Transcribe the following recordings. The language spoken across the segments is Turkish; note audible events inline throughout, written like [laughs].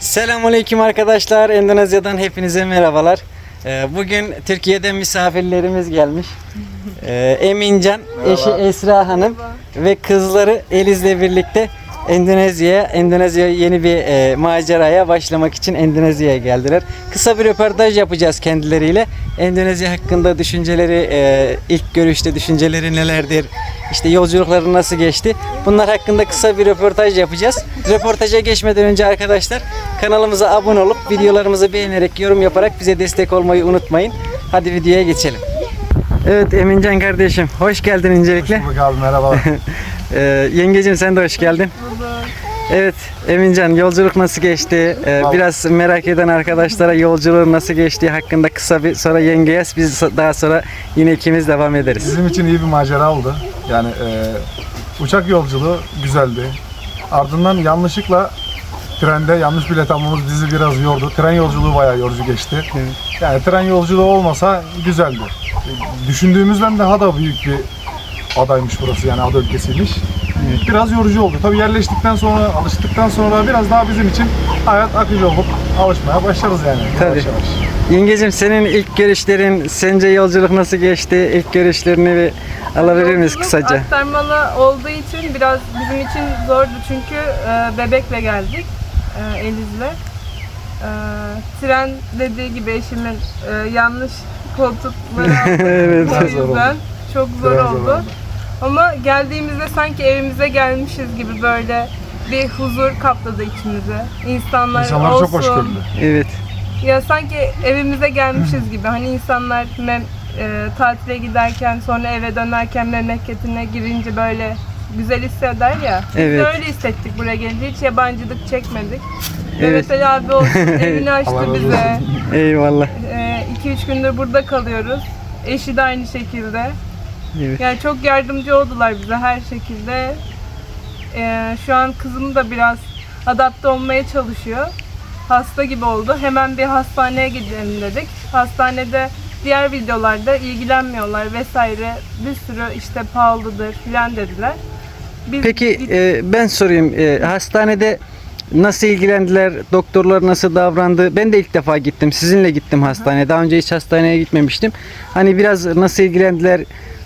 Selamünaleyküm arkadaşlar. Endonezya'dan hepinize merhabalar. Ee, Bugün Türkiye'den misafirlerimiz gelmiş. Ee, Emincan, eşi Esra Hanım ve kızları Eliz'le birlikte Endonezya'ya, Endonezya'ya yeni bir e, maceraya başlamak için Endonezya'ya geldiler. Kısa bir röportaj yapacağız kendileriyle. Endonezya hakkında düşünceleri, e, ilk görüşte düşünceleri nelerdir? İşte yolculukları nasıl geçti? Bunlar hakkında kısa bir röportaj yapacağız. Röportaja geçmeden önce arkadaşlar kanalımıza abone olup videolarımızı beğenerek, yorum yaparak bize destek olmayı unutmayın. Hadi videoya geçelim. Evet Emincan kardeşim hoş geldin öncelikle. Bulduk abi merhabalar. Ee, [laughs] yengecim sen de hoş geldin. Evet Emincan yolculuk nasıl geçti? Ee, biraz merak eden arkadaşlara yolculuğun nasıl geçtiği hakkında kısa bir sonra yengeye biz daha sonra yine ikimiz devam ederiz. Bizim için iyi bir macera oldu. Yani e, uçak yolculuğu güzeldi. Ardından yanlışlıkla trende yanlış bilet almamız bizi biraz yordu. Tren yolculuğu bayağı yorucu geçti. Yani tren yolculuğu olmasa güzeldi. E, Düşündüğümüzden daha da büyük bir adaymış burası yani ada ülkesiymiş. Biraz yorucu oldu. Tabii yerleştikten sonra, alıştıktan sonra biraz daha bizim için hayat akıcı olup alışmaya başlarız yani. Tabii. Yavaş yavaş. Yengecim senin ilk görüşlerin, sence yolculuk nasıl geçti? İlk görüşlerini bir alabilir miyiz Yolculuk kısaca? aktarmalı olduğu için biraz bizim için zordu çünkü e, bebekle geldik e, Eliz'le. E, tren dediği gibi eşimin e, yanlış koltukları [laughs] aldık. Evet, o zor oldu. yüzden çok zor Biraz zor oldu. oldu. Ama geldiğimizde sanki evimize gelmişiz gibi böyle bir huzur kapladı içimizi. İnsanlar, İnsanlar olsun. çok hoşgörülü. Evet. Ya sanki evimize gelmişiz gibi. Hani insanlar mem e, tatile giderken sonra eve dönerken memleketine girince böyle güzel hisseder ya. Biz Evet. de öyle hissettik buraya gelince. Hiç yabancılık çekmedik. Evet. Mehmet Ali abi olsun [laughs] evini açtı bize. Eyvallah. 2-3 gündür burada kalıyoruz. Eşi de aynı şekilde. Evet. Yani çok yardımcı oldular bize her şekilde. Ee, şu an kızım da biraz adapte olmaya çalışıyor. Hasta gibi oldu. Hemen bir hastaneye gidelim dedik. Hastanede diğer videolarda ilgilenmiyorlar vesaire. Bir sürü işte pahalıdır filan dediler. Biz Peki e, ben sorayım. E, hastanede nasıl ilgilendiler? Doktorlar nasıl davrandı? Ben de ilk defa gittim. Sizinle gittim hastaneye. Daha önce hiç hastaneye gitmemiştim. Hani biraz nasıl ilgilendiler?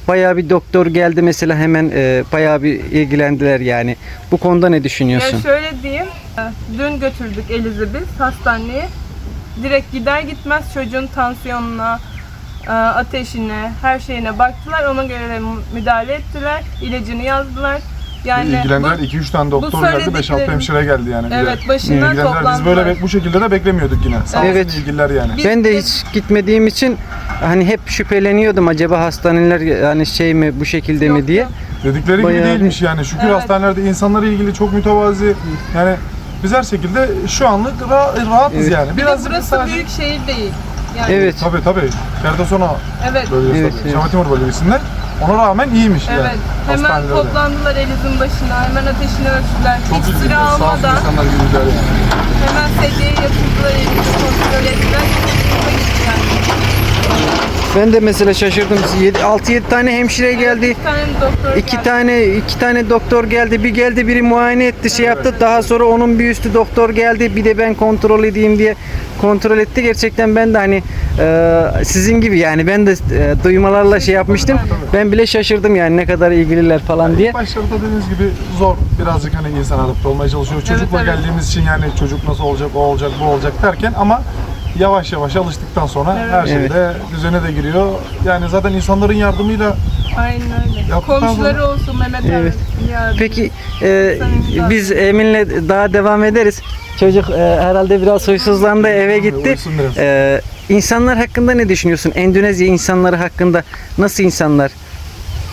Bayağı bir doktor geldi mesela hemen e, bayağı bir ilgilendiler yani. Bu konuda ne düşünüyorsun? Ya şöyle diyeyim. e, Dün götürdük Eliz'i biz hastaneye. Direkt gider gitmez çocuğun tansiyonuna, e, ateşine, her şeyine baktılar. Ona göre müdahale ettiler. İlacını yazdılar. Yani İlgilendiler bu- 2-3 tane doktor geldi, 5-6 söylediklerim- hemşire geldi yani. bize. evet başından toplandılar. Biz böyle be- bu şekilde de beklemiyorduk yine. Sağ olsun Evet. ilgililer yani. Biz Ben de hiç gitmediğim için hani hep şüpheleniyordum acaba hastaneler yani şey mi bu şekilde Yok, mi diye. yok. Dedikleri Bayağı gibi değilmiş yani. Şükür Evet. hastanelerde insanlara ilgili çok mütevazi. Yani biz her şekilde şu anlık ra- rahatız Evet. yani. Bir de Biraz burası büyük şehir değil. Yani, Evet. Tabii tabii. Persona Evet. bölgesi Evet, tabii. evet. Bölgesinde. Ona rağmen iyiymiş Evet. yani. Hemen hastanelerde. toplandılar Eliz'in başına. Hemen ateşini ölçtüler. Çok Hiç ilgililer. sıra Sağ olsun almadan insanlar yani. hemen sedyeye yatırdılar Eliz'i kontrol ettiler. Hoşuma gitti yani. Ben de mesela şaşırdım. 6-7 tane hemşire geldi. İki tane doktor İki geldi. tane iki tane doktor geldi. Bir geldi biri muayene etti şey yaptı. Daha sonra onun bir üstü doktor geldi. Bir de ben kontrol edeyim diye kontrol etti. Gerçekten ben de hani e, sizin gibi yani ben de e, duymalarla şey yapmıştım. Ben bile şaşırdım yani ne kadar ilgililer falan diye. İlk başlarda dediğiniz gibi zor. Birazcık hani insan adapte olmaya çalışıyor. Çocukla evet. geldiğimiz için yani çocuk nasıl olacak, o olacak, bu olacak derken ama yavaş yavaş alıştıktan sonra Evet. her şeyde düzene de giriyor. Yani zaten insanların yardımıyla Aynen öyle. Yaptıktan Komşuları olsun Mehmet Evet. abi. Ya, Peki e, biz Emin'le daha devam ederiz. Çocuk e, herhalde biraz huysuzlandı eve gitti. Uyusun biraz. E, insanlar hakkında ne düşünüyorsun? Endonezya insanları hakkında nasıl insanlar?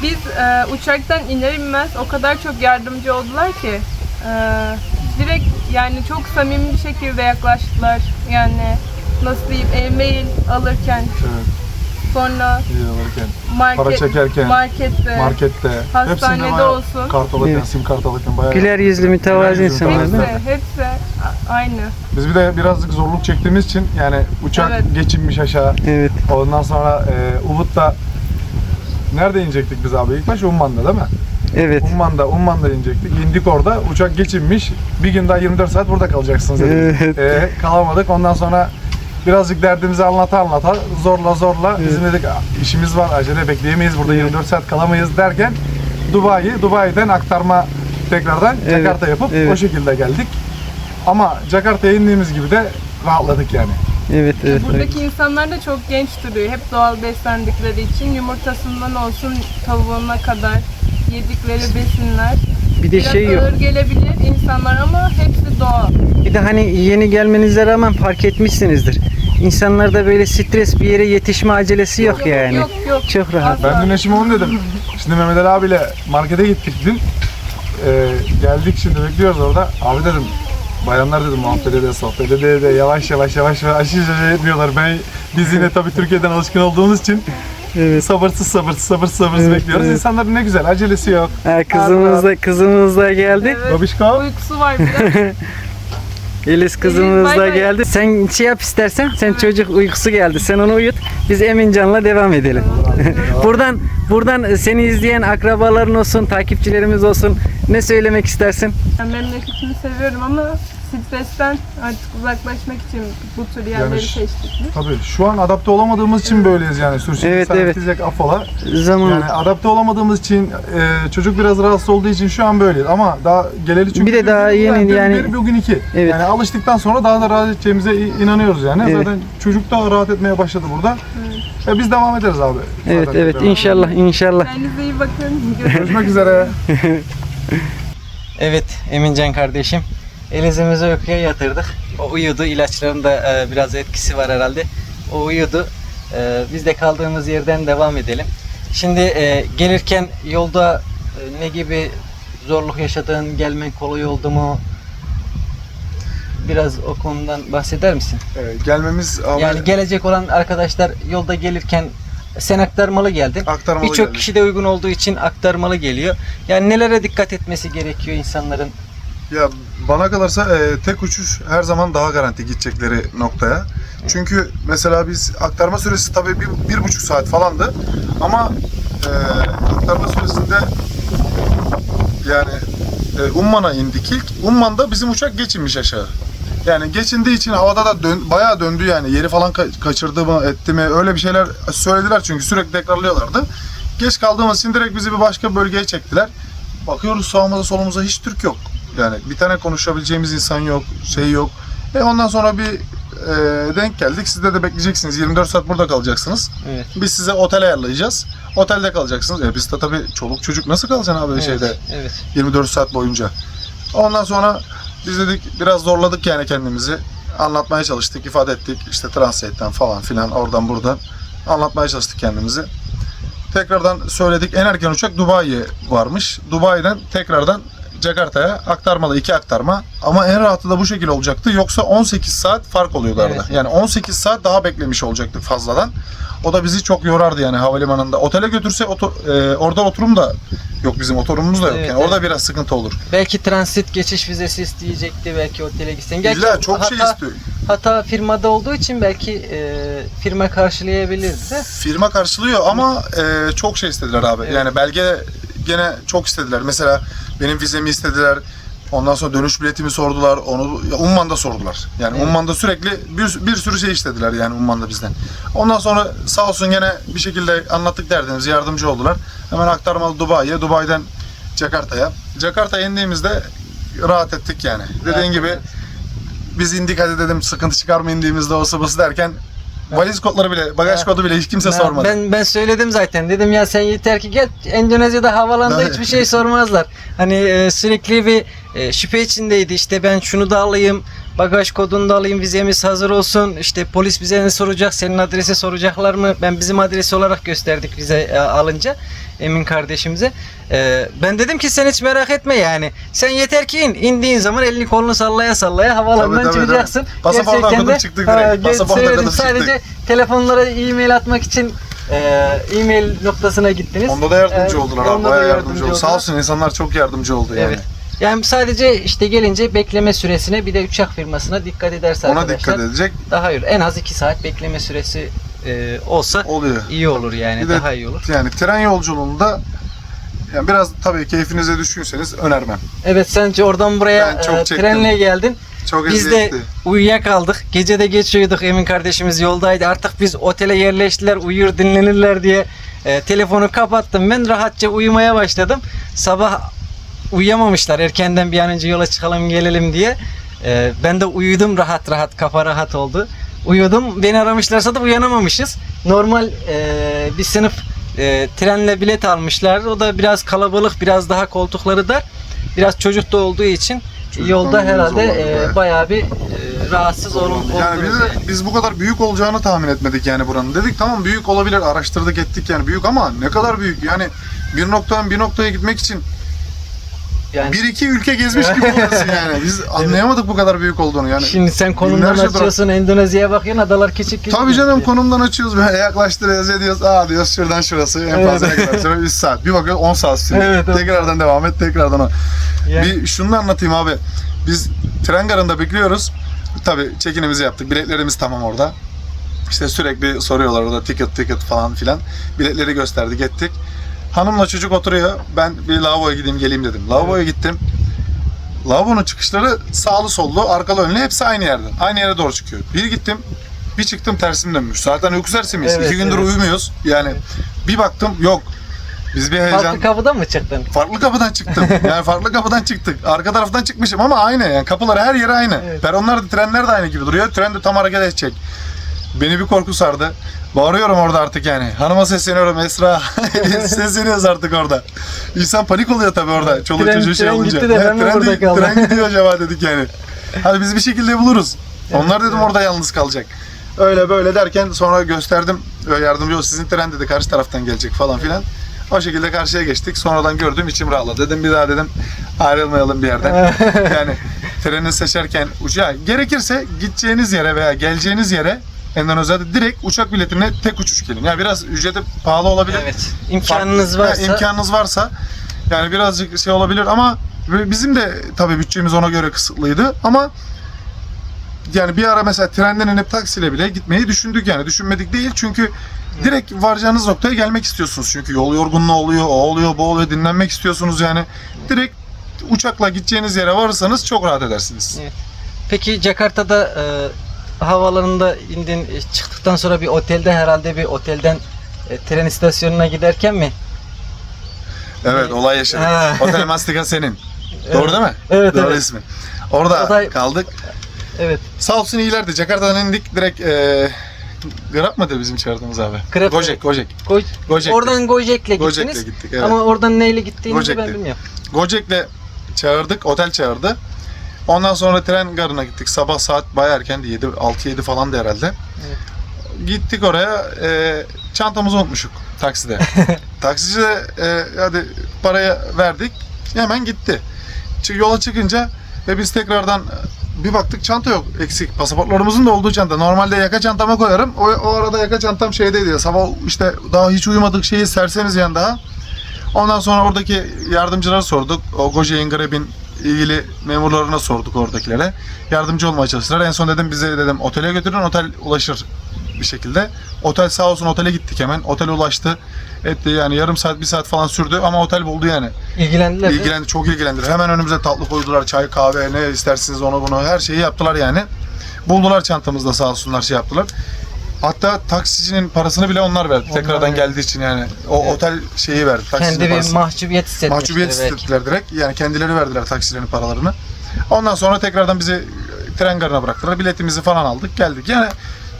Biz e, uçaktan iner inmez o kadar çok yardımcı oldular ki e, direkt yani çok samimi bir şekilde yaklaştılar. Yani nasıl diyeyim e-mail alırken Evet, sonra alırken, market, Para çekerken, markette, markette, Hastanede bayağı olsun. kart alırken, Evet. sim kart alırken bayağı. Güler yüzlü mütevazi Güler yüzlü, insanlar hepsi, değil mi? hepsi a- aynı. Biz bir de birazcık zorluk çektiğimiz için yani uçak Evet. geçinmiş aşağı. Evet. Ondan sonra e, Ubud'da nerede inecektik biz abi? İlk baş Umman'da değil mi? Evet. Umman'da, Umman'da inecektik. İndik orada. Uçak geçinmiş. Bir gün daha 24 saat burada kalacaksınız dedik. Evet. Ee, kalamadık. Ondan sonra birazcık derdimizi anlata anlata zorla zorla bizim dedik "Aa, işimiz var acele bekleyemeyiz burada 24 saat kalamayız derken Dubai, Dubai'den aktarma tekrardan Evet, Jakarta yapıp evet. o şekilde geldik. Ama Jakarta'ya indiğimiz gibi de rahatladık yani. Evet, evet. evet. Buradaki insanlar da çok genç duruyor. Hep doğal beslendikleri için yumurtasından olsun tavuğuna kadar yedikleri besinler. Bir de Biraz şey yok. ağır gelebilir insanlar ama hepsi doğal. Bir de hani yeni gelmenize rağmen fark etmişsinizdir. İnsanlarda böyle stres bir yere yetişme acelesi yok yani. Yok yok. Çok rahat. Asla. Ben dün eşime onu dedim. Şimdi Mehmet Ali abiyle markete gittik dün. Ee, geldik şimdi bekliyoruz orada. Abi dedim bayanlar dedim muhabbet ede sohbet ede de yavaş yavaş yavaş yavaş aşırı acele etmiyorlar. Ben biz yine [laughs] tabii Türkiye'den alışkın olduğumuz için Evet. sabırsız sabırsız sabırsız sabırsız Evet, bekliyoruz. evet. İnsanların ne güzel acelesi yok. Ha, kızımız da kızımız da geldi. Evet. Babişko Uykusu var biraz. [laughs] Elis kızımız bay da bay. geldi. Sen şey yap istersen. Sen çocuk uykusu geldi. Sen onu uyut. Biz Emincan'la devam edelim. [laughs] buradan buradan seni izleyen akrabaların olsun, takipçilerimiz olsun. Ne söylemek istersin? Ben memleketimi seviyorum ama stresten artık uzaklaşmak için bu tür yerleri Yani seçtik biz. tabii şu an adapte olamadığımız için böyleyiz yani. Sürçün Evet, evet, evet. affola. Zaman Yani adapte olamadığımız için e, çocuk biraz rahatsız olduğu için şu an böyleyiz ama daha geleli çünkü Bir de daha yeni dün yani- bir, bugün iki. Evet. Yani alıştıktan sonra daha da rahat edeceğimize inanıyoruz yani. Evet. Zaten çocuk da rahat etmeye başladı burada. E, biz devam ederiz abi. Evet Zaten evet devam. inşallah inşallah. Kendinize iyi bakın. [laughs] [laughs] Görüşmek üzere. [laughs] Evet Emincan kardeşim. Elizimizi uykuya yatırdık. O uyudu. İlaçların da e, biraz etkisi var herhalde. O uyudu. E, biz de kaldığımız yerden devam edelim. Şimdi e, gelirken yolda e, ne gibi zorluk yaşadın? Gelmen kolay oldu mu? Biraz o konudan bahseder misin? Evet, gelmemiz abi Yani gelecek olan arkadaşlar yolda gelirken sen aktarmalı geldin. aktarmalı Birçok kişi de uygun olduğu için aktarmalı geliyor. Yani nelere dikkat etmesi gerekiyor insanların? Ya bana kalırsa e, tek uçuş her zaman daha garanti gidecekleri noktaya. Çünkü mesela biz aktarma süresi tabii bir, bir buçuk saat falandı. Ama e, aktarma süresinde yani e, Umman'a indik ilk. Umman'da bizim uçak geçinmiş aşağı. Yani geçindiği için havada da dön, bayağı döndü yani. Yeri falan ka- kaçırdı mı, etti mi öyle bir şeyler söylediler çünkü sürekli tekrarlıyorlardı. Geç kaldığımız için direkt bizi bir başka bölgeye çektiler. Bakıyoruz sağımıza solumuza hiç Türk yok. Yani bir tane konuşabileceğimiz insan yok, şey yok. E ondan sonra bir e, denk geldik. Siz de, de bekleyeceksiniz. 24 saat burada kalacaksınız. Evet. Biz size otel ayarlayacağız. Otelde kalacaksınız. E biz de tabii çoluk çocuk nasıl kalacaksın abi Evet, şeyde Evet. 24 saat boyunca. Ondan sonra biz dedik biraz zorladık yani kendimizi. Anlatmaya çalıştık, ifade ettik. İşte translate'ten falan filan oradan buradan anlatmaya çalıştık kendimizi. Tekrardan söyledik. En erken uçak Dubai'ye varmış. Dubai'den tekrardan Jakarta'ya aktarmalı iki aktarma. Ama en rahatı da bu şekilde olacaktı. Yoksa 18 saat fark oluyordu arada. Evet. Yani 18 saat daha beklemiş olacaktık fazladan. O da bizi çok yorardı yani havalimanında. Otele götürse oto- e, orada oturum da yok bizim oturumumuz da yok. Evet, yani orada evet. biraz sıkıntı olur. Belki transit geçiş vizesi isteyecekti belki otele gitsen. Gerçi İlla çok şey hata, istiyor. Hata firmada olduğu için belki e, firma karşılayabilirdi de. Firma karşılıyor ama e, çok şey istediler abi. Evet. Yani belge gene çok istediler. Mesela benim vizemi istediler. Ondan sonra dönüş biletimi sordular. Onu ya Umman'da sordular. Yani Evet. Umman'da sürekli bir, bir sürü şey istediler yani Umman'da bizden. Ondan sonra sağ olsun gene bir şekilde anlattık derdimizi, yardımcı oldular. Hemen aktarmalı Dubai'ye, Dubai'den Jakarta'ya. Jakarta'ya indiğimizde rahat ettik yani. Dediğin Rahat gibi biz indik hadi dedim sıkıntı çıkar mı indiğimizde o sıvısı derken valiz kodları bile, bagaj Ha. kodu bile hiç kimse sormadı. Ben ben söyledim zaten. Dedim ya sen yeter ki gel. Endonezya'da havalanda hiçbir şey sormazlar. Hani e, sürekli bir e, şüphe içindeydi. İşte ben şunu da alayım. Bagaj kodunu da alayım. Vizemiz hazır olsun. İşte polis bize ne soracak? Senin adresi soracaklar mı? Ben bizim adresi olarak gösterdik vize e, alınca. Emin kardeşimize. E, ben dedim ki sen hiç merak etme yani. Sen yeter ki in. İndiğin zaman elini kolunu sallaya sallaya havalandan Tabii, tabii, çıkacaksın. tabii. Pasaport Gerçekten akıtıp de- çıktık direkt. ge- Pasaport söyledim. akıtıp çıktık. Sadece telefonlara e-mail atmak için e, e-mail noktasına gittiniz. Onda da yardımcı E, oldular abi. Bayağı yardımcı oldu. Sağ olsun insanlar çok yardımcı oldu yani. Evet. Yani sadece işte gelince bekleme süresine bir de uçak firmasına dikkat ederse Ona arkadaşlar dikkat edecek daha iyi olur. En az 2 saat bekleme süresi e, olsa oluyor. iyi olur yani Bir de- daha iyi olur. Yani tren yolculuğunda Yani biraz tabii keyfinize düşkünseniz önermem. Evet sence oradan buraya Ben çok e, çektim. trenle geldin. Çok Biz de eziyetli. uyuyakaldık. Gece de geç uyuduk. Emin kardeşimiz yoldaydı. Artık biz otele yerleştiler, uyur dinlenirler diye e, telefonu kapattım. Ben rahatça uyumaya başladım. Sabah uyuyamamışlar. Erkenden bir an önce yola çıkalım gelelim diye. E, ben de uyudum rahat rahat. Kafa rahat oldu. Uyudum. Beni aramışlarsa da uyanamamışız. Normal e, bir sınıf e, trenle bilet almışlar. O da biraz kalabalık, biraz daha koltukları dar. Biraz çocuk da olduğu için Çocuk yolda herhalde e, bayağı. bir e, rahatsız olun Yani biz, biz bu kadar büyük olacağını tahmin etmedik yani buranın. Dedik tamam büyük olabilir araştırdık ettik yani büyük ama ne kadar büyük yani bir noktadan bir noktaya gitmek için Yani bir iki ülke gezmiş gibi burası yani. Biz anlayamadık bu kadar büyük olduğunu yani. şimdi sen konumdan binlerce açıyorsun Endonezya'ya bakıyorsun adalar küçük küçük. Tabii canım konumdan açıyoruz böyle yaklaştırıyoruz ediyoruz. Aa diyoruz şuradan şurası en fazla ne kadar sürüyor? 3 saat. Bir bakıyoruz 10 saat sürüyor. Evet, evet. Tekrardan devam et tekrardan o. Yani- Bir şunu da anlatayım abi. Biz tren garında bekliyoruz. Tabii çekinimizi yaptık. Biletlerimiz tamam orada. İşte sürekli soruyorlar orada ticket ticket falan filan. Biletleri gösterdik ettik. Hanımla çocuk oturuyor. Ben bir lavaboya gideyim geleyim dedim. Lavaboya gittim. Lavabonun çıkışları sağlı sollu, arkalı önlü hepsi aynı yerden. Aynı yere doğru çıkıyor. Bir gittim, bir çıktım tersim dönmüş. Zaten uyku sersemiyiz. Evet, İki gündür evet. uyumuyoruz. Yani bir baktım yok. Biz bir heyecan... Farklı kapıdan mı çıktın? Farklı kapıdan çıktım. [laughs] Yani farklı kapıdan çıktık. Arka taraftan çıkmışım ama aynı yani kapıları her yeri aynı. Evet. Peronlar da trenler de aynı gibi duruyor. Tren de tam hareket edecek. Beni bir korku sardı. Bağırıyorum orada artık yani. Hanıma sesleniyorum Esra. [laughs] [laughs] Sesleniyoruz artık orada. İnsan panik oluyor tabii orada. Çoluk Tren- çocuğu şey tren olunca. gitti de ben tren, burada kaldım? tren gidiyor acaba dedik yani. Hadi biz bir şekilde buluruz. Onlar dedim orada yalnız kalacak. Öyle böyle derken sonra gösterdim. Yardımcı ol sizin tren dedi karşı taraftan gelecek falan filan. O şekilde karşıya geçtik. Sonradan gördüm içim rahatladı. Dedim bir daha dedim ayrılmayalım bir yerden. [laughs] yani treni seçerken uçağa gerekirse gideceğiniz yere veya geleceğiniz yere Endonezya'da direkt uçak biletine tek uçuş gelin. Yani biraz ücreti pahalı olabilir. Evet. İmkanınız Farklı- varsa Ha, imkanınız varsa yani birazcık şey olabilir ama bizim de tabii bütçemiz ona göre kısıtlıydı ama yani bir ara mesela trenden inip taksiyle bile gitmeyi düşündük yani düşünmedik değil çünkü direkt varacağınız noktaya gelmek istiyorsunuz çünkü yol yorgunluğu oluyor, o oluyor, bu oluyor, dinlenmek istiyorsunuz yani direkt uçakla gideceğiniz yere varırsanız çok rahat edersiniz. Peki Jakarta'da e, havaalanında indin e, çıktıktan sonra bir otelde herhalde bir otelden e, tren istasyonuna giderken mi? Evet, olay yaşadık. Ha. [laughs] Otel Mastika senin. Doğru değil mi? Evet, Doğru evet. ismi. Orada O da- kaldık. Evet. Sağ olsun iyilerdi. Jakarta'dan indik direkt e, Grab mıdır bizim çağırdığımız abi? Grab, Gojek, Gojek. Go- Gojek'le. oradan Gojek'le gittiniz. Gojek'le gittik, evet. Ama oradan neyle gittiğinizi ben Gojek'le. bilmiyorum. Gojek'le çağırdık, otel çağırdı. Ondan sonra tren garına gittik. Sabah saat bayağı erkendi. 7, 6-7 falandı herhalde. Gittik oraya. E, çantamızı unutmuşuk takside. [laughs] Taksici de e, hadi parayı verdik. Hemen gitti. Çı- Yola çıkınca ve biz tekrardan e, bir baktık çanta yok eksik. Pasaportlarımızın da olduğu çanta. Normalde yaka çantama koyarım. O, o arada yaka çantam şeydeydi. Sabah işte daha hiç uyumadık şeyi sersemiz yani daha. Ondan sonra oradaki yardımcılara sorduk. O Gojek'in Grab'in ilgili memurlarına sorduk oradakilere. Yardımcı olmaya çalıştılar. En son dedim bize dedim otele götürün otel ulaşır bir şekilde. Otel sağ olsun otele gittik hemen. Otele ulaştı. Etti yani yarım saat bir saat falan sürdü ama otel buldu yani. İlgilendiler mi? İlgilendi çok ilgilendiler. Hemen önümüze tatlı koydular. Çay, kahve ne istersiniz onu bunu her şeyi yaptılar yani. Buldular çantamızda sağ olsunlar şey yaptılar. Hatta taksicinin parasını bile onlar verdi. Onlar Tekrardan verdi. geldiği için yani. O Evet. otel şeyi verdi. Taksicinin Kendi bir parasını. mahcubiyet hissetmiştir Mahcubiyet belki. istediler direkt. Yani kendileri verdiler taksilerin paralarını. Ondan sonra tekrardan bizi tren garına bıraktılar. Biletimizi falan aldık geldik. Yani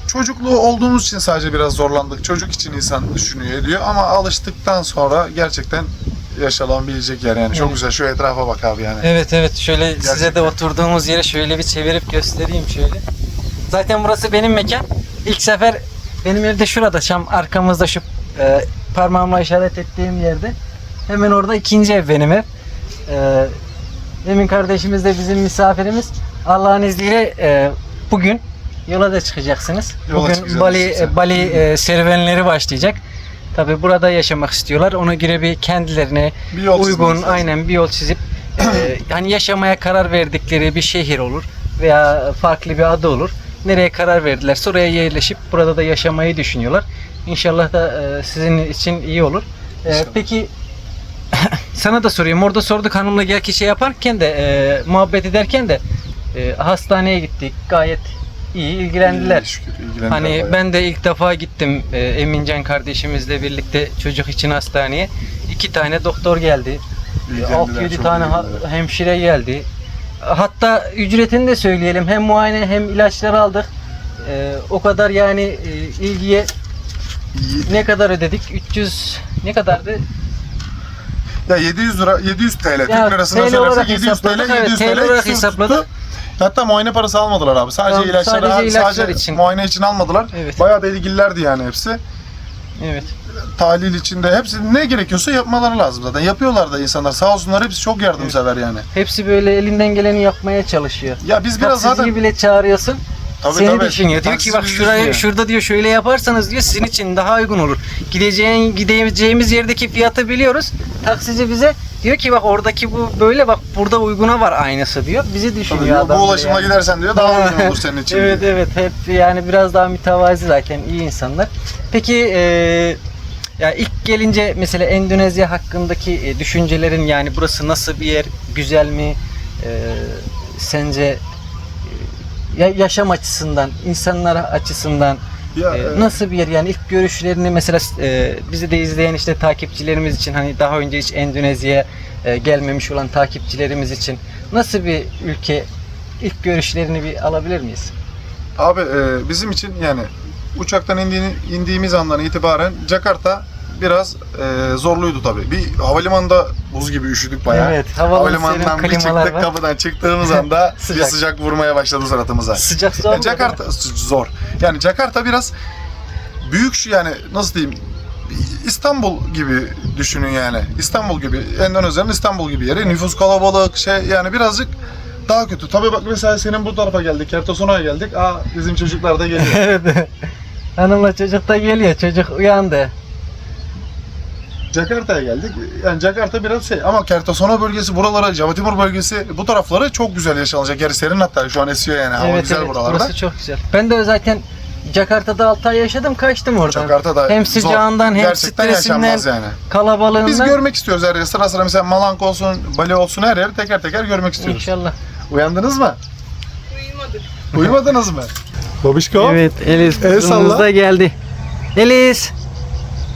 çocukluğu olduğumuz için sadece biraz zorlandık. Çocuk için insan düşünüyor ediyor ama alıştıktan sonra gerçekten yaşanabilecek yer yani. Çok Evet. güzel. Şu etrafa bak abi yani. Evet evet şöyle size de Gerçekten. oturduğumuz yere şöyle bir çevirip göstereyim şöyle. Zaten burası benim mekan. İlk sefer benim evde şurada şam arkamızda şu e, parmağımla işaret ettiğim yerde. Hemen orada ikinci ev benim ev. E, Emin kardeşimiz de bizim misafirimiz. Allah'ın izniyle e, bugün yola da çıkacaksınız. Yola bugün Bali işte. Bali e, serüvenleri başlayacak. Tabi burada yaşamak istiyorlar. Ona göre bir kendilerine Bir yol uygun aynen bir yol çizip e, [clears throat] hani yaşamaya karar verdikleri bir şehir olur veya farklı bir adı olur. Nereye karar verdilerse oraya yerleşip burada da yaşamayı düşünüyorlar. İnşallah da e, sizin için iyi olur. E, peki [laughs] sana da sorayım. Orada sorduk hanımla gel şey yaparken de e, muhabbet ederken de e, hastaneye gittik. Gayet iyi ilgilendiler. İyi, şükür, ilgilendiler Hani bayağı. ben de ilk defa gittim e, Emincan kardeşimizle birlikte çocuk için hastaneye. İki tane doktor geldi. İlgilendiler, 6-7 çok tane hemşire geldi. Hatta ücretini de söyleyelim. Hem muayene hem ilaçları aldık. E, o kadar yani e, ilgiye ne kadar ödedik? 300 ne kadardı? Ya 700 lira 700 TL Türk Ya, lirasına TL olarak söylersek 700 TL hesapladık, evet, 700 TL TL olarak ikisi hesapladık. tuttu. Hatta muayene parası almadılar abi. Sadece Tamam, ilaçları sadece ilaçlar sadece için. muayene için almadılar. Evet. Bayağı da ilgililerdi yani hepsi. Evet. Tahlil içinde hepsi ne gerekiyorsa yapmaları lazım zaten. Yapıyorlar da insanlar. Sağ olsunlar hepsi çok yardımsever yani. Hepsi böyle elinden geleni yapmaya çalışıyor. Ya biz biraz Taksiciyi zaten bile çağırıyorsun. Tabii, seni tabii. düşünüyor. Diyor ki bak şuraya düşünüyor. şurada diyor şöyle yaparsanız diyor sizin için daha uygun olur. Gideceğin gideceğimiz yerdeki fiyatı biliyoruz. Taksici bize diyor ki bak oradaki bu böyle bak burada uyguna var aynısı diyor. Bizi düşünüyor adam. bu diyor ulaşımla yani. gidersen diyor daha uygun olur senin [laughs] için. evet diyor. evet hep yani biraz daha mütevazi zaten iyi insanlar. Peki e, ya ilk gelince mesela Endonezya hakkındaki e, düşüncelerin yani burası nasıl bir yer, güzel mi? E, sence e, ya- yaşam açısından, insanlar açısından Ya, e, nasıl bir yer yani ilk görüşlerini mesela e, bizi de izleyen işte takipçilerimiz için hani daha önce hiç Endonezya'ya e, gelmemiş olan takipçilerimiz için nasıl bir ülke ilk görüşlerini bir alabilir miyiz? Abi e, bizim için yani uçaktan indiğini, indiğimiz andan itibaren Jakarta biraz e, zorluydu tabii. Bir havalimanında buz gibi üşüdük bayağı. Evet, Havalimanından bir çıktık var. kapıdan çıktığımız anda [laughs] bir Sıcak. sıcak vurmaya başladı suratımıza. Sıcak zor Ya mu? Jakarta zor. Yani Jakarta biraz büyük şu yani nasıl diyeyim İstanbul gibi düşünün yani. İstanbul gibi. Endonezya'nın İstanbul gibi yeri. Nüfus kalabalık şey yani birazcık daha kötü. Tabii bak mesela senin bu tarafa geldik. Kertosona'ya geldik. Aa bizim çocuklar da geliyor. [laughs] Hanımla çocuk da geliyor. Çocuk uyandı. Jakarta'ya geldik. Yani Jakarta biraz şey ama Kertosona bölgesi buralara, Jawa Timur bölgesi bu tarafları çok güzel yaşanacak. Yeri serin hatta şu an esiyor yani. Hava evet güzel evet. buralarda. Burası çok güzel. Ben de zaten Jakarta'da 6 ay yaşadım. Kaçtım oradan. Jakarta'da hem sıcağından hem Gerçekten stresinden, yani. kalabalığından. Biz görmek istiyoruz her yeri. Sıra sıra mesela Malank olsun, Bali olsun her yeri teker teker görmek istiyoruz. İnşallah. Uyandınız mı? Uyumadık. Uyumadınız mı? [laughs] Babişko. Evet, Elis El kızımız salla. da geldi. Elis,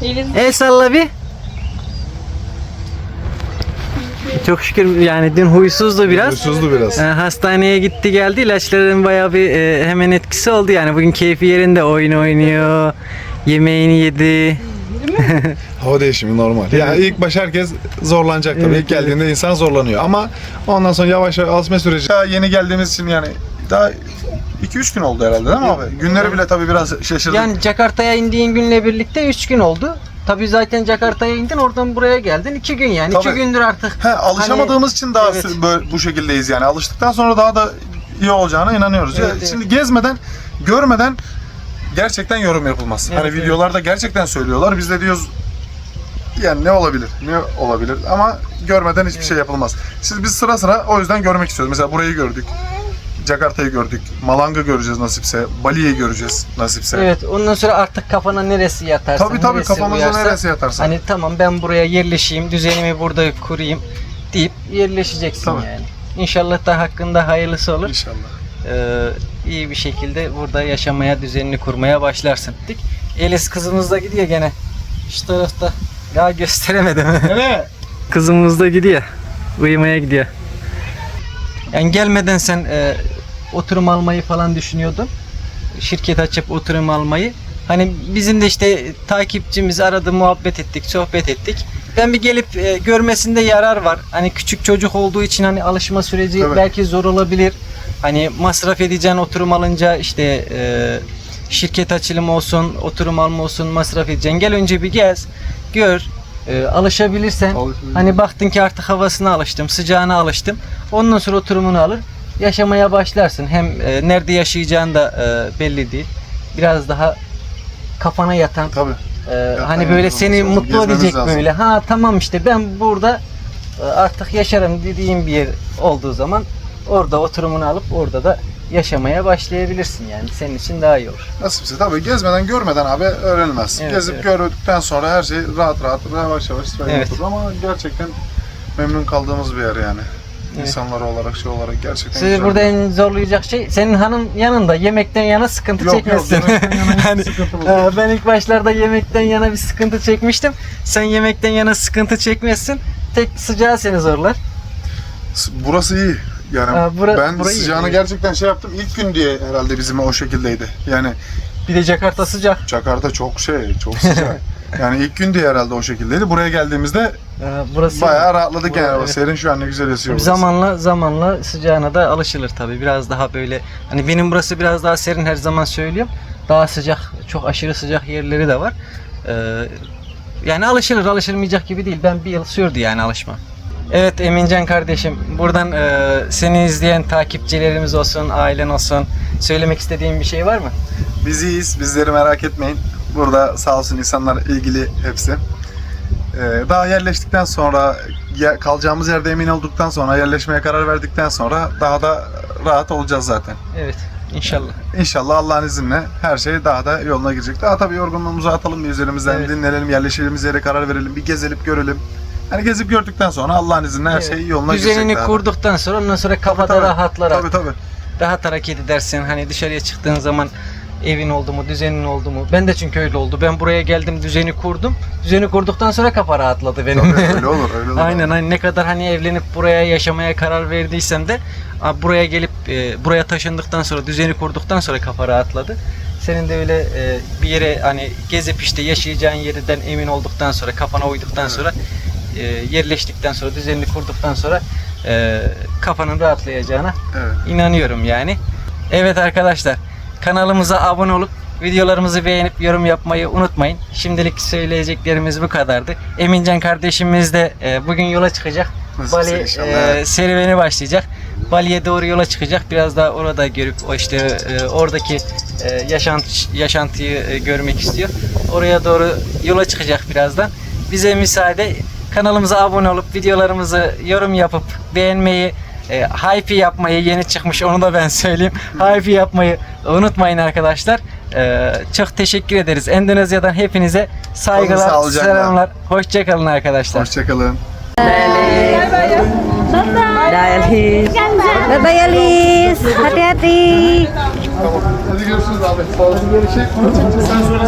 Elin el salla bir. Çok şükür yani dün huysuzdu biraz. Huysuzdu biraz. Ee, hastaneye gitti geldi. İlaçların bayağı bir e, hemen etkisi oldu yani. Bugün keyfi yerinde oyun oynuyor. Yemeğini yedi. [laughs] Hava değişimi normal. Yani ilk baş herkes zorlanacak tabii. Evet, ilk geldiğinde insan zorlanıyor. Ama ondan sonra yavaş yavaş alışma süreci. Daha yeni geldiğimiz için yani daha 2-3 gün oldu herhalde değil mi abi? Günleri bile tabii biraz şaşırdık. Yani Jakarta'ya indiğin günle birlikte 3 gün oldu. Tabii zaten Jakarta'ya indin oradan buraya geldin 2 gün yani. 2 Tabii. gündür artık. He, alışamadığımız için daha evet. sü- böyle bu şekildeyiz yani. Alıştıktan sonra daha da iyi olacağına inanıyoruz. Ya Evet, evet. Şimdi gezmeden, görmeden gerçekten yorum yapılmaz. Evet, hani evet. videolarda gerçekten söylüyorlar. Biz de diyoruz yani ne olabilir? Ne olabilir? Ama görmeden hiçbir şey yapılmaz. Siz biz sıra sıra o yüzden görmek istiyoruz. Mesela burayı gördük. Jakarta'yı gördük. Malang'ı göreceğiz nasipse. Bali'yi göreceğiz nasipse. Evet ondan sonra artık kafana neresi yatarsa. Tabii tabii neresi kafamıza uyarsa, neresi yatarsa. Hani tamam ben buraya yerleşeyim, düzenimi burada kurayım deyip yerleşeceksin Tabii. yani. İnşallah da hakkında hayırlısı olur. İnşallah. Ee, iyi bir şekilde burada yaşamaya, düzenini kurmaya başlarsın. Dik. Elis kızımız da gidiyor gene. Şu tarafta. Ya gösteremedim. [laughs] Ne? Kızımız da gidiyor. Uyumaya gidiyor. Yani gelmeden sen e, oturum almayı falan düşünüyordun. Şirket açıp oturum almayı. Hani bizim de işte takipçimiz aradı, muhabbet ettik, sohbet ettik. Ben bir gelip e, görmesinde yarar var. Hani küçük çocuk olduğu için hani alışma süreci Tabii. belki zor olabilir. Hani masraf edeceğin oturum alınca işte e, şirket açılımı olsun, oturum alma olsun masraf edeceksin. Gel önce bir gez, gör. E, alışabilirsen hani baktın ki artık havasına alıştım, sıcağına alıştım. Ondan sonra oturumunu alır, yaşamaya başlarsın. Hem e, nerede yaşayacağın da e, belli değil. Biraz daha kafana yatan, Tabii. e, hani böyle yatan seni lazım, mutlu gezmemiz edecek lazım. böyle. Ha tamam işte ben burada e, artık yaşarım dediğim bir yer olduğu zaman orada oturumunu alıp orada da yaşamaya başlayabilirsin yani. Senin için daha iyi olur. Nasipse tabii gezmeden görmeden abi öğrenilmez. Evet, Gezip evet. gördükten sonra her şey rahat rahat yavaş yavaş Evet. ama gerçekten memnun kaldığımız bir yer yani. İnsanlar olarak şey olarak gerçekten Sizi güzel. burada en zorlayacak şey senin hanım yanında yemekten yana sıkıntı Yok, yok, çekmesin. yemekten yana hiç [laughs] hani, sıkıntımız e, ben ilk başlarda yemekten yana bir sıkıntı çekmiştim. Sen yemekten yana sıkıntı çekmezsin. Tek sıcağı seni zorlar. Burası iyi. Yani Ha, bura- ben burayı iyi, sıcağını evet. gerçekten şey yaptım. İlk gün diye herhalde bizim o şekildeydi. Yani Bir de Jakarta sıcak. Jakarta çok şey, çok sıcak. [laughs] yani ilk gün diye herhalde o şekildeydi. Buraya geldiğimizde E, burası bayağı rahatladık yani. O Evet. Serin şu an ne güzel esiyor. burası. Zamanla zamanla sıcağına da alışılır tabii. Biraz daha böyle hani benim burası biraz daha serin her zaman söylüyorum. Daha sıcak, çok aşırı sıcak yerleri de var. Ee, yani alışılır, alışılmayacak gibi değil. Ben bir yıl sürdü yani alışma. Evet Emincan kardeşim, buradan e, seni izleyen takipçilerimiz olsun, ailen olsun söylemek istediğin bir şey var mı? Biz iyiyiz. Bizleri merak etmeyin. Burada sağ olsun insanlar ilgili hepsi. Ee, daha yerleştikten sonra kalacağımız yerde emin olduktan sonra yerleşmeye karar verdikten sonra daha da rahat olacağız zaten. Evet, inşallah. İnşallah Allah'ın izniyle her şey daha da yoluna girecek. Daha tabii yorgunluğumuzu atalım bir üzerimizden, Evet. dinlenelim, yerleşeceğimiz yere karar verelim, bir gezelim, görelim. Hani gezip gördükten sonra Allah'ın izniyle her Evet. şey yoluna Düzenini girecek. daha da. kurduktan sonra ondan sonra kafada tabii. rahatlar. Tabii tabii. rahat hareket edersin. Hani dışarıya çıktığın zaman evin oldu mu, düzenin oldu mu? Ben de çünkü öyle oldu. Ben buraya geldim, düzeni kurdum. Düzeni kurduktan sonra kafa rahatladı benim. Tabii öyle olur, öyle olur. [laughs] Aynen hani ne kadar hani evlenip buraya yaşamaya karar verdiysem de buraya gelip e, buraya taşındıktan sonra düzeni kurduktan sonra kafa rahatladı. Senin de öyle e, bir yere hani gezip işte yaşayacağın yerden emin olduktan sonra kafana uyduktan sonra e, yerleştikten sonra düzenini kurduktan sonra e, kafanın rahatlayacağına Evet. İnanıyorum yani. Evet arkadaşlar kanalımıza abone olup videolarımızı beğenip yorum yapmayı unutmayın. Şimdilik söyleyeceklerimiz bu kadardı. Emincan kardeşimiz de e, bugün yola çıkacak. Bali e, serüveni başlayacak. Bali'ye doğru yola çıkacak. Biraz daha orada görüp o işte e, oradaki e, yaşantı, yaşantıyı e, görmek istiyor. Oraya doğru yola çıkacak birazdan. Bize müsaade kanalımıza abone olup videolarımızı yorum yapıp beğenmeyi e, hype yapmayı yeni çıkmış onu da ben söyleyeyim. hype yapmayı unutmayın arkadaşlar. E, çok teşekkür ederiz. Endonezya'dan hepinize saygılar, sağlıcakla. selamlar. Hoşçakalın arkadaşlar. Hoşçakalın. Dah Elis. Bye bye Elis. Hati-hati. Tamam. Hadi görüşürüz abi. Sağ. Görüşürüz. Sen sonra